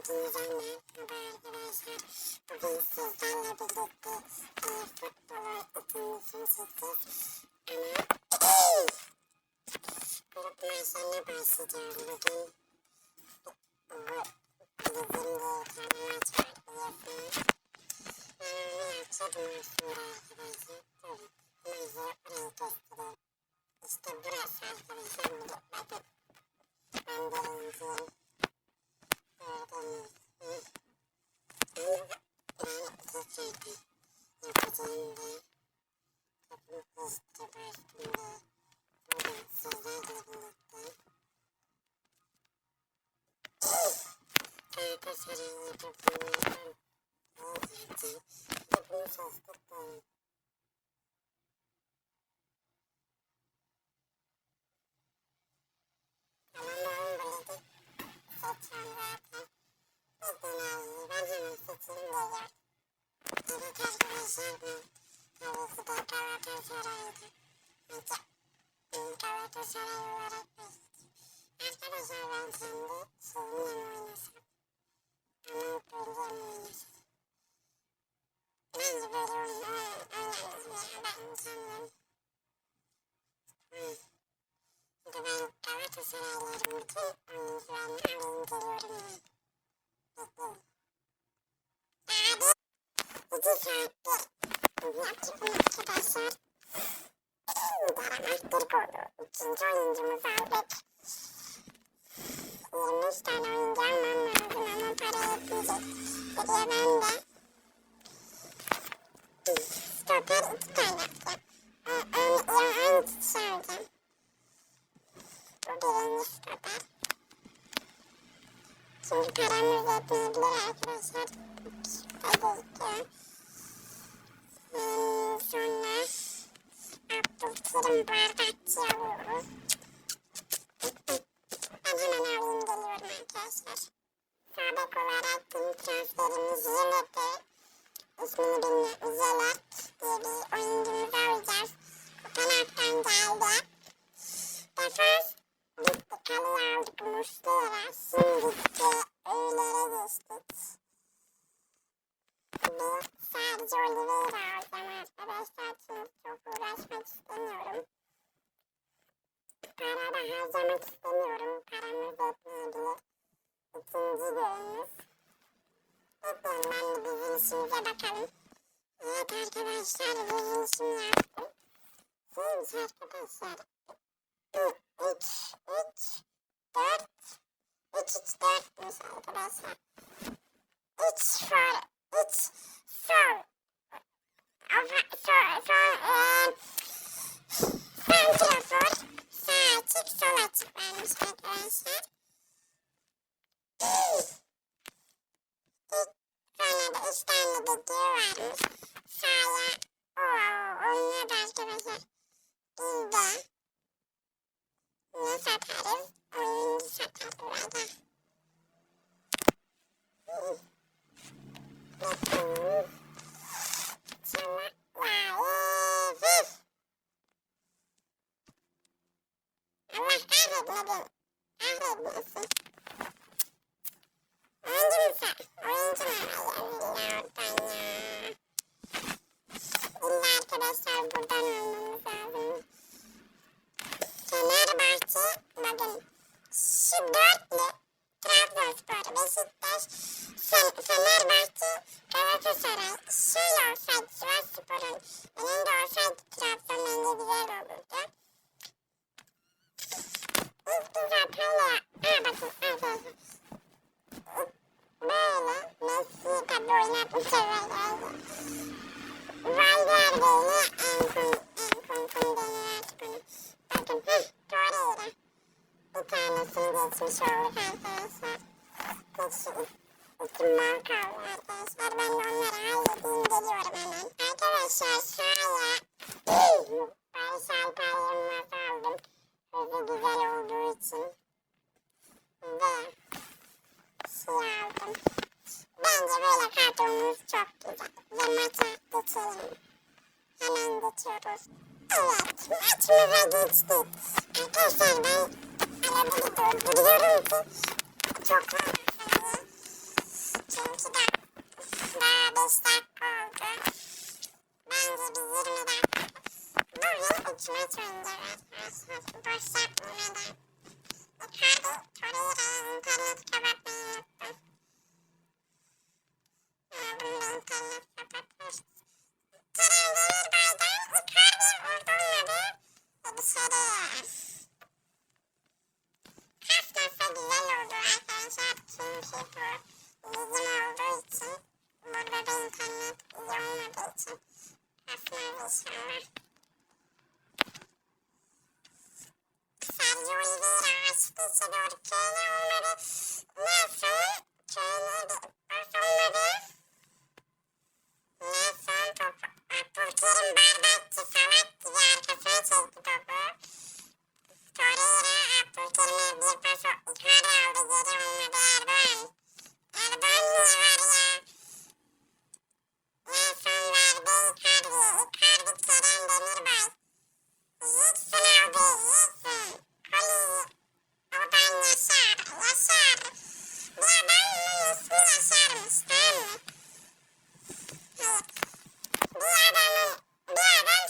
Hepinize merhaba arkadaşlar. Bugün sizlerle birlikte e, futbolu ısınmışım çekeceğiz. Ama grup maçlarına başlayacağız bugün. Bu bizim de maç var biliyorsunuz. Ben onu yapacağım şimdi arkadaşlar. Göstereyim. İşte burası arkadaşlar. Bakın. Ben de. Evet Tweet. Yetmeyebilir arkadaşlar. Hadi gidiyor. Hmm, yetmeyebilir. İkinci günümüz. Lütfen ben de bizim işimize bakalım. Evet arkadaşlar bizim işimi yaptım. Siz arkadaşlar. 3, 3, 4, 3, 3, 4'müş arkadaşlar. 3 for, 3 sol. Sol, sol, sol, santrafor. Sağ açık, sol açık varmış arkadaşlar. Sonra da üç tane de diyor varmış. Sağa, o, oynuyordu arkadaşlar. Biz de ne satarız? Oyuncu satar burada. Sonra live. Allah kahretmedim. Kahretmesin. Oyuncu mu sen? Oyuncu mu? Ay oradan ya. İlla arkadaşlar buradan almamız lazım. Fenerbahçe bakın şu dörtlü Trabzonspor, Beşiktaş, Fen Fenerbahçe, Galatasaray şöyle olsaydı Sivasspor'un önünde olsaydı Trabzon bence güzel olurdu. İlk güzel payla, aa bakın arkadaşlar. Böyle Messi tabi oynatmış evvel Valverde'yle Enkun, Enkun deniyor artık onu. Bakın heh Torreira. Bir tanesini geçmiş olduk arkadaşlar. Şu iki kaldı arkadaşlar. Ben de onları halledeyim geliyorum hemen. Arkadaşlar sağla Barış Alper Yılmaz aldım. Hızı güzel olduğu için. Ve şey aldım. Bence böyle kadromuz çok güzel. Ve maça geçelim. Evet, maçımıza geçtik. Arkadaşlar ben arabada durduruyorum ki Çünkü bu bizim olduğu için burada da internet iyi olmadığı için kasmaz inşallah. Sergio Oliveira açtı içe doğru. Köyne olmadı. Nelson. Köyne de olmadı. Nelson topu. Abdülkerim Bardakçı Samet'ti. Arkasına çekti topu. Torreira Abdülkerim'e bir pas Icardi aldı. Geri olmadı Erdoğan. Erdoğan niye var ya? Nelson verdi Icardi. Icardi Kerem Demirbay. Yiğitsin abi yiğitsin. Holly. Oradan Yaşar. Yaşar. Bu adamın ismi Yaşar'mış tamam mı? Evet. Bu adamın, bu adam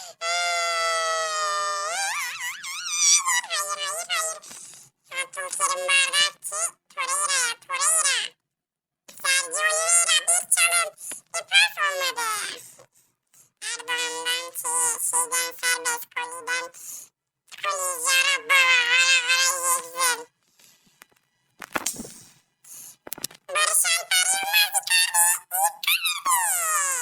Abdülkerim Bardakçı. Torreira Torreira. Sergio Oliveira bir çalım. Bir pas olmadı. Erdoğan'dan şey, şeyden serbest koliden. Koli yara baba ara ara gezdim. Barış Alper Yılmaz Icardi. Icardi.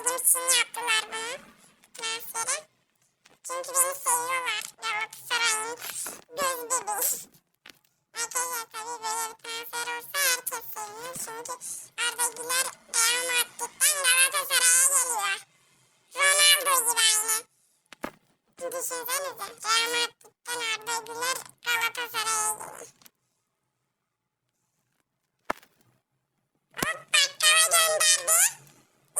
olduğu için yaptılar bunu. Nansiyere. Çünkü beni seviyorlar. Galatasaray'ın göz bebeği. Arkadaşlar tabii böyle bir transfer olsa herkes sevinir. Çünkü Arda Güler Real Madrid'den Galatasaray'a geliyor. Ronaldo gibi aynı. Düşünsenize Real Madrid'den Arda Güler Galatasaray'a geliyor. Hop bakkala gönderdi.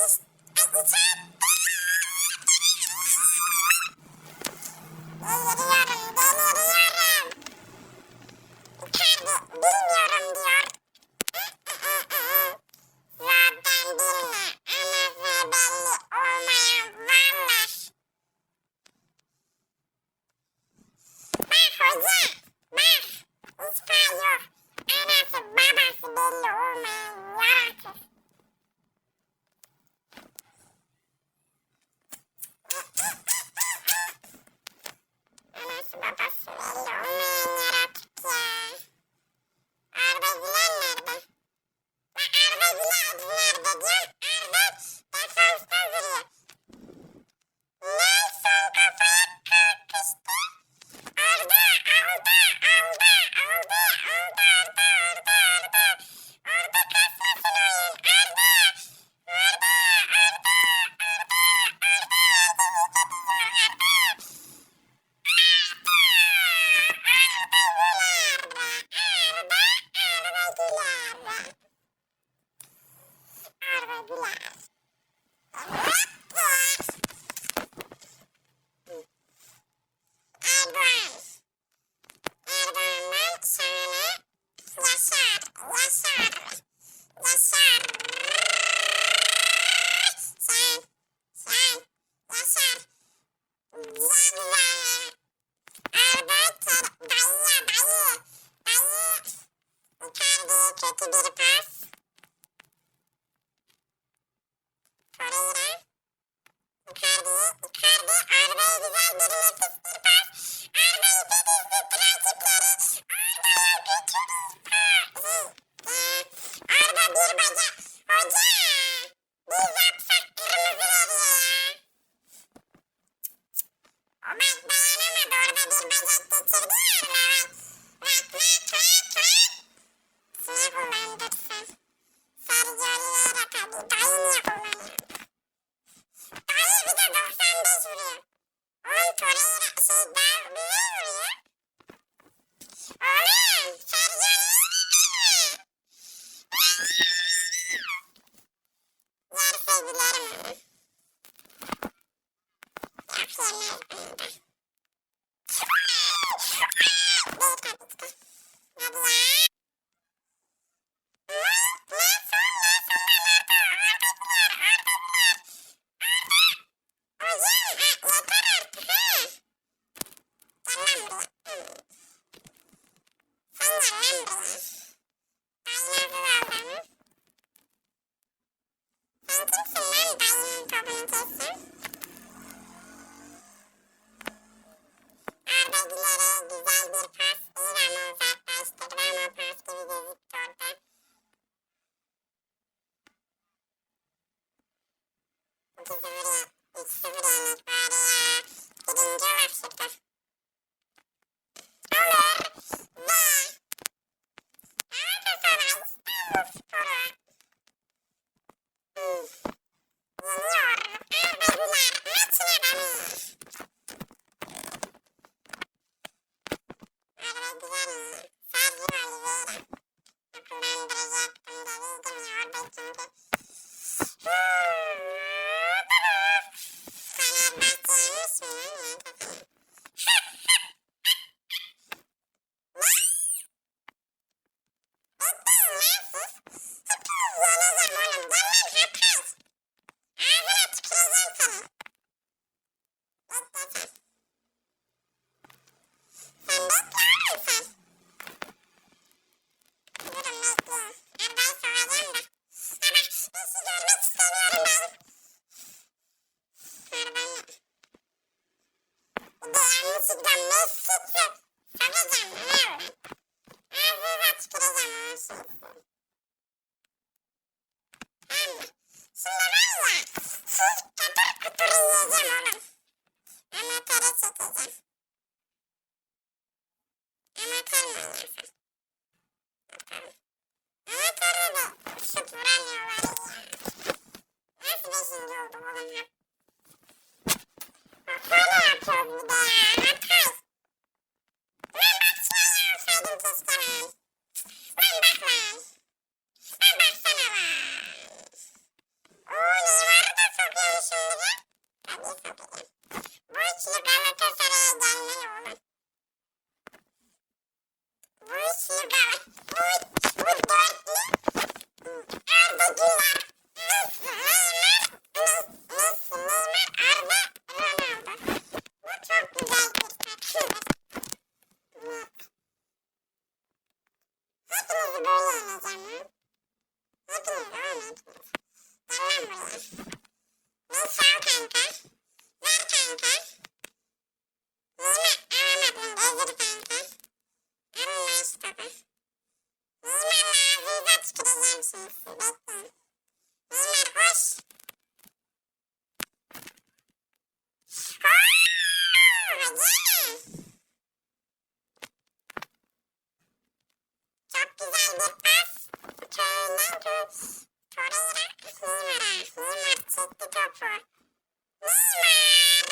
İşte Azıcık. Deliriyorum, deliriyorum. Kendi bilmiyorum diyor. Zaten bilme. Anası belli olmayan varlar. Bak hoca. Bak. İspanyol. Tchau, tchau. what the fuck? Tut. Torreira. Neymar'a. Neymar çekti topu. Neymar.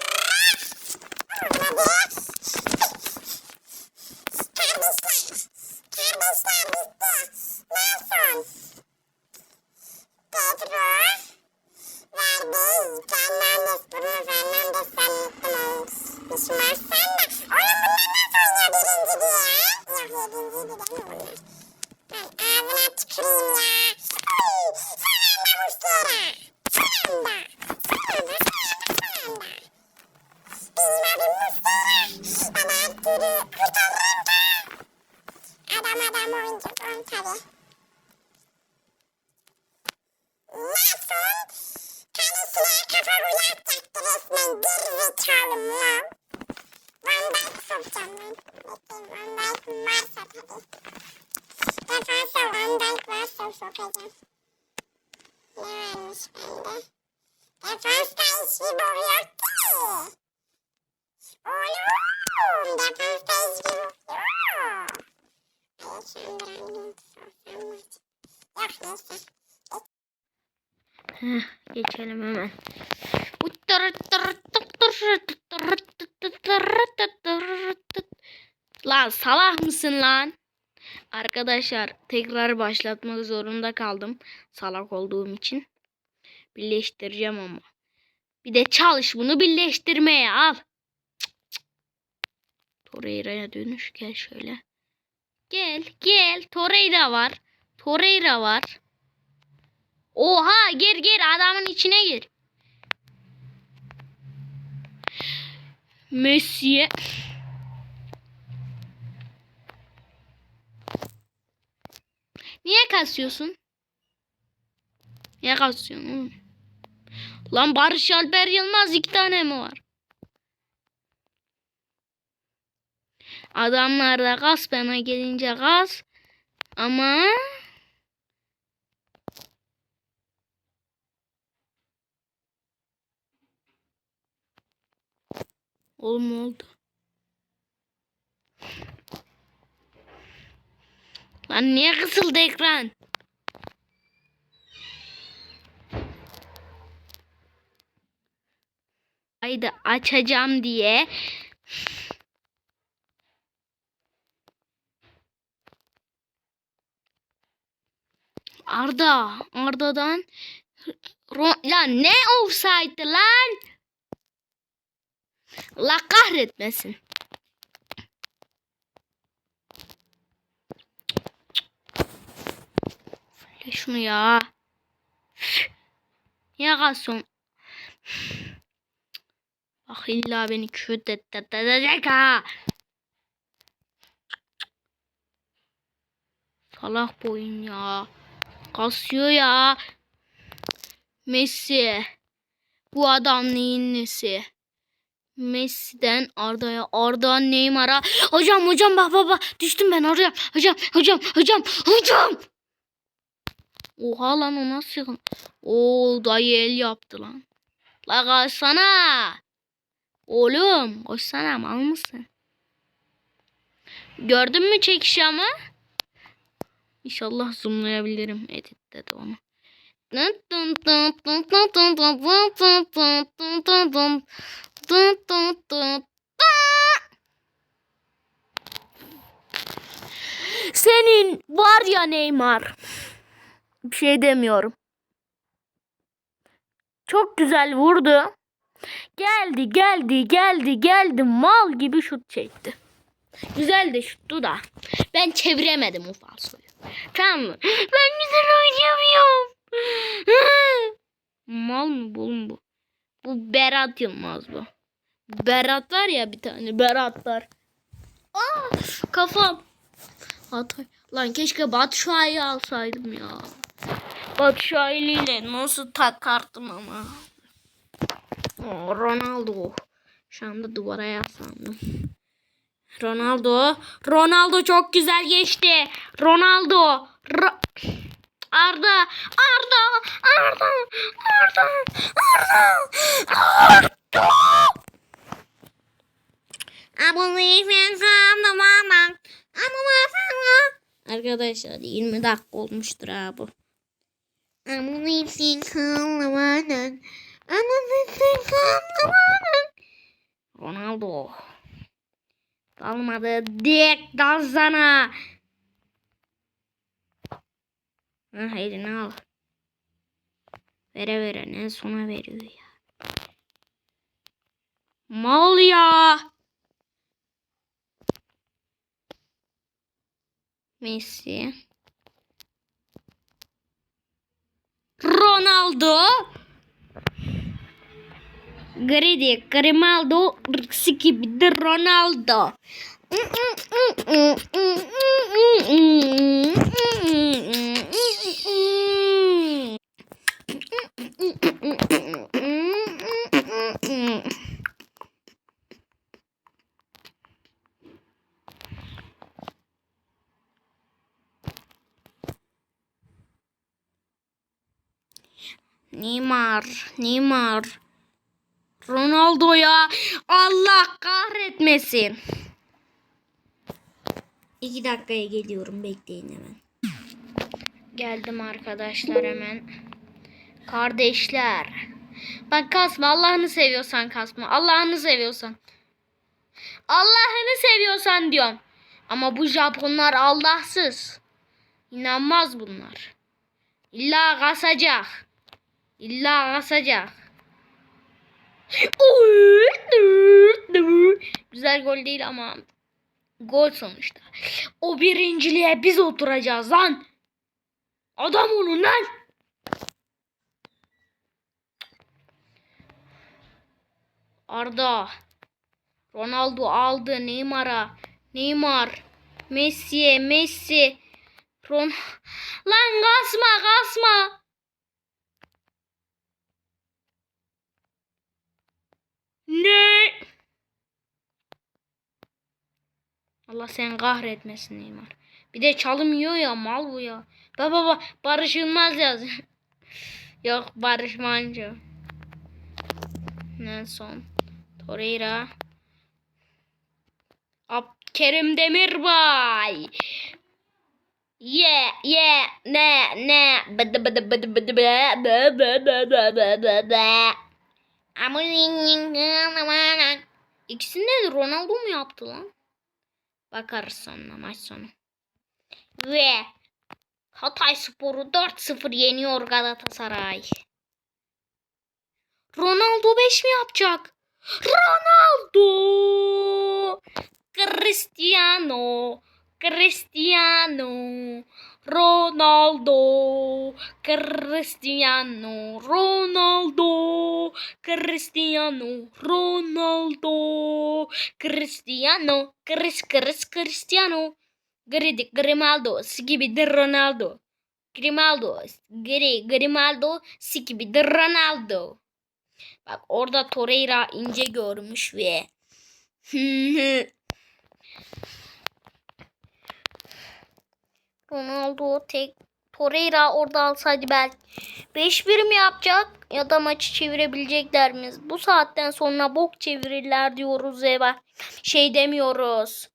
Vurmadı. Kardeşler. Kardeşler bitti. Nelson. Pedro. Verdi. Fernandes. Bruno Fernandes sen mutlu olmuş. Müslüman sen de. Oğlum bunlar nasıl oynuyor birinci diye? Yok yedinciydi değil mi bunlar? Ben ağzına tüküreyim ya. Oy, Fernanda Muslera. Fernanda. Fernanda, Fernanda, Fernanda. Bizim adım Muslera. Bana attırı kurtarırım da. Adam adam oyuncu. On tabii. Nelson kalesine kafa golü atacaktı resmen gerizekalı mal. Van Dijk sokacağım. Bekleyin Van Dijk varsa tabii. Defansa Van Dijk varsa sokacağım. Ne varmış bende? Defansta hiçbir yok ki. Oğlum defansta hiçbir bok yok. Yok neyse. Geçelim hemen. Lan salak mısın lan? Arkadaşlar tekrar başlatmak zorunda kaldım. Salak olduğum için. Birleştireceğim ama. Bir de çalış bunu birleştirmeye al. Torreira'ya dönüş gel şöyle. Gel gel Torreira var. Torreira var. Oha gir gir adamın içine gir. Messi. Niye kasıyorsun? Niye kasıyorsun? Lan Barış Alper Yılmaz iki tane mi var? Adamlar da gaz bana gelince gaz. Ama Oğlum oldu. Lan niye kısıldı ekran? Haydi açacağım diye. Arda. Arda'dan. Ro- ya ne offside lan? Allah kahretmesin. Şöyle şunu ya. Ya kalsın. Bak illa beni küt edecek ha. Salak boyun ya. Kasıyor ya. Messi. Bu adam neyin nesi? Messi'den Arda'ya, Arda'dan Neymar'a. Hocam hocam bak bak düştüm ben oraya. Hocam hocam hocam hocam. Oha lan o nasıl? Oo dayı el yaptı lan. La koşsana. Oğlum koşsana mal mısın? Gördün mü çekişi ama? İnşallah zoomlayabilirim editte de onu. Senin var ya Neymar. Bir şey demiyorum. Çok güzel vurdu. Geldi geldi geldi geldi mal gibi şut çekti. Güzel de şuttu da. Ben çeviremedim o falsoyu. Tamam mı? Ben güzel oynayamıyorum. mal mı bu? Bu Berat Yılmaz bu. Berat var ya bir tane Berat var. Aa, kafam. Hatay. Lan keşke Batu Şuay'ı alsaydım ya. Batu Şuay'liyle nasıl takardım ama. Ronaldo. Şu anda duvara yaslandım. Ronaldo. Ronaldo çok güzel geçti. Ronaldo. Ro- Arda. Arda. Arda. Arda. Arda. Arda. I believe in come the woman. I'm a Arkadaşlar 20 dakika olmuştur ha bu. I believe in come the. I believe in come the. Ronaldo. Kalmadı. Direkt dalsana. Ha, elini al. Vere vere ne sona veriyor ya. Mal ya. Messi. Ronaldo. Gridi, Grimaldo, Skibidi, Ronaldo. Neymar, Neymar. Ronaldo ya. Allah kahretmesin. İki dakikaya geliyorum. Bekleyin hemen. Geldim arkadaşlar hemen. Kardeşler. Bak kasma. Allah'ını seviyorsan kasma. Allah'ını seviyorsan. Allah'ını seviyorsan diyorum. Ama bu Japonlar Allahsız. İnanmaz bunlar. İlla kasacak. İlla kasacak. Güzel gol değil ama gol sonuçta. O birinciliğe biz oturacağız lan. Adam olun lan. Arda. Ronaldo aldı Neymar'a. Neymar. Messi'ye Messi. Ron Lan kasma kasma. Ne? Allah sen kahretmesin Neymar. Bir de çalım yiyor ya mal bu ya. Baba baba Barış Yılmaz yaz. Yok Barış Manço. Nelson. Torreira. Kerim Demirbay. Yeah yeah ne ne bıdı bıdı bıdı bıdı bı bı bı bı bı bı. İkisini de Ronaldo mu yaptı lan? Bakarız sonra maç sonu. Ve Hatay Sporu 4-0 yeniyor Galatasaray. Ronaldo 5 mi yapacak? Ronaldo! Cristiano! Cristiano! Ronaldo! Cristiano! Ronaldo! Cristiano! Ronaldo! Cristiano! Chris Chris Cristiano! Gridi Grimaldo! Gibi de Ronaldo! Grimaldo! Gri Grimaldo! Gibi de Ronaldo! Bak orada Torreira ince görmüş ve Ronaldo tek Torreira orada alsaydı belki 5-1 mi yapacak ya da maçı çevirebilecekler mi? Bu saatten sonra bok çevirirler diyoruz eve. Şey demiyoruz.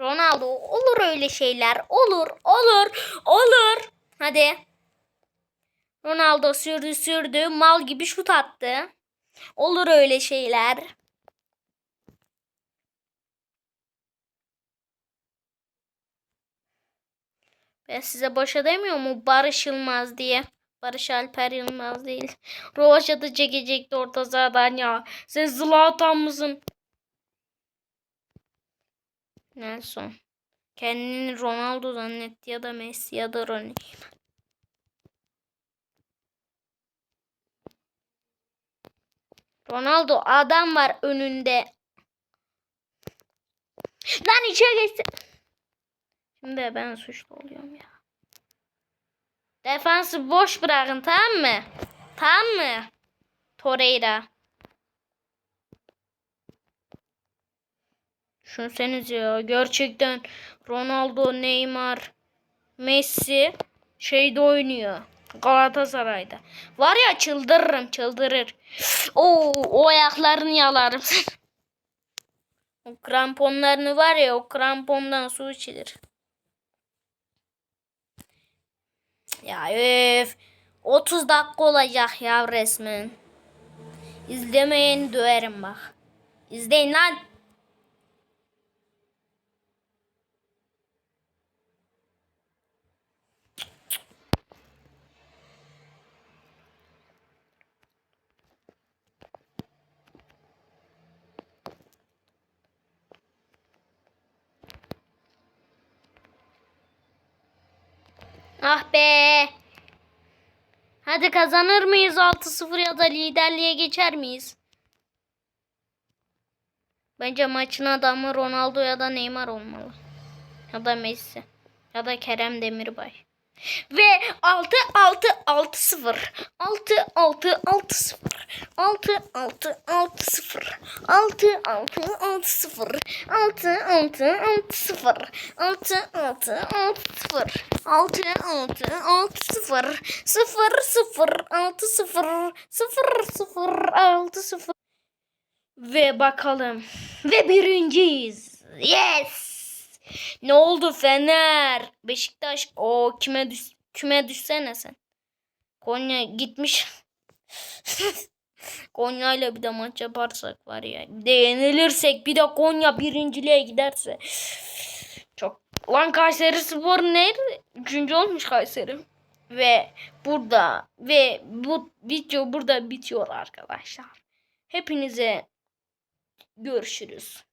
Ronaldo olur öyle şeyler. Olur, olur, olur. Hadi. Ronaldo sürdü sürdü. Mal gibi şut attı. Olur öyle şeyler. Ben size boşa demiyor mu Barış Yılmaz diye. Barış Alper Yılmaz değil. Rovaşatı çekecekti orta sahadan ya. Sen Zlatan mısın? Nelson. Kendini Ronaldo zannetti ya da Messi ya da Ronaldo. Ronaldo adam var önünde. Lan içeri geçti. Şimdi ben suçlu oluyorum ya. Defansı boş bırakın tamam mı? Tamam mı? Torreira. Düşünseniz ya gerçekten Ronaldo, Neymar, Messi şeyde oynuyor. Galatasaray'da. Var ya çıldırırım çıldırır. Oo, o ayaklarını yalarım. o kramponlarını var ya o krampondan su içilir. Ya öf. 30 dakika olacak ya resmen. İzlemeyeni döverim bak. İzleyin lan. Ah be. Hadi kazanır mıyız 6-0 ya da liderliğe geçer miyiz? Bence maçın adamı Ronaldo ya da Neymar olmalı. Ya da Messi. Ya da Kerem Demirbay. Ve 6 6 6 0 6 6 6 0 6 6 6 0 6 6 6 0 6 6 6 0 6 6 6 0 6 6 6 0 0 0 6 0 0 0 6 0 ve bakalım. Ve birinciyiz. Yes. Ne oldu Fener? Beşiktaş. O kime düş küme düşsene sen. Konya gitmiş. Konya ile bir de maç yaparsak var ya. Bir de yenilirsek bir de Konya birinciliğe giderse. Çok. Lan Kayseri Spor nerede? Üçüncü olmuş Kayseri. Ve burada ve bu video burada bitiyor arkadaşlar. Hepinize görüşürüz.